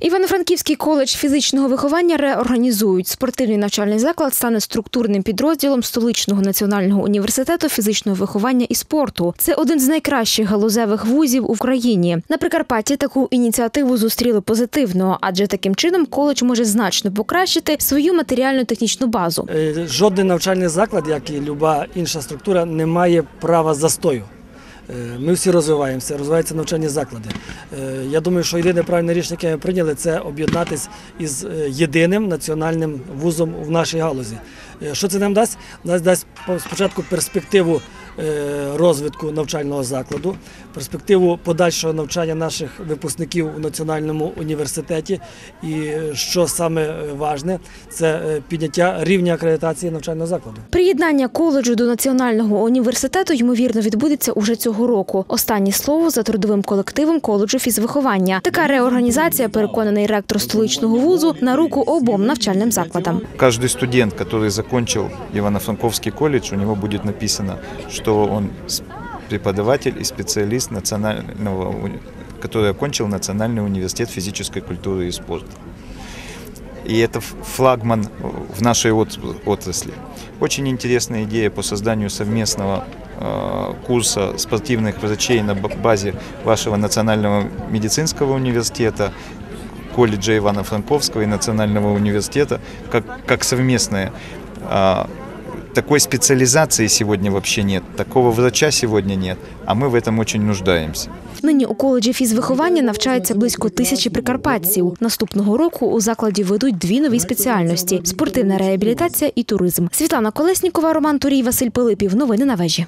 Івано-Франківський коледж фізичного виховання реорганізують. Спортивний навчальний заклад стане структурним підрозділом столичного національного університету фізичного виховання і спорту. Це один з найкращих галузевих вузів в Україні. На Прикарпатті таку ініціативу зустріли позитивно, адже таким чином коледж може значно покращити свою матеріально-технічну базу. Е, Жодний навчальний заклад, як і люба інша структура, не має права застою. Е, Ми всі розвиваємося, розвиваються навчальні заклади. Е, Я думаю, що єдине правильне рішення, яке ми прийняли, це об'єднатися із е, єдиним національним вузом в нашій галузі. Е, Що це нам дасть? Нас дасть по- спочатку перспективу е, розвитку навчального закладу, перспективу подальшого навчання наших випускників у національному університеті. І е, що саме важне, це підняття рівня акредитації навчального закладу. Приєднання коледжу до національного університету ймовірно відбудеться уже цього року. Останнє слово за трудовим колективом коледжу фізвиховання. Така реорганізація, переконаний ректор столичного вузу, на руку обом навчальним закладам. Каждый студент, который закончил Ивано-Франковский колледж, у него будет написано, что он преподаватель и специалист национального, который окончил Национальный университет физической культуры и спорта. И это флагман в нашей от- отрасли. Очень интересная идея по созданию совместного э, курса спортивных врачей на базе вашего Национального медицинского университета, колледжа Ивано-Франковского и Национального университета как, как совместное. Такой специализации сегодня вообще нет, такого врача сегодня нет, а мы в этом очень нуждаемся. Нині у коледжі фізвиховання навчається близько тисячі прикарпатців. Наступного року у закладі ведуть дві нові спеціальності: спортивна реабілітація і туризм. Світлана Колеснікова, Роман Турій, Василь Пилипів. Новини на вежі.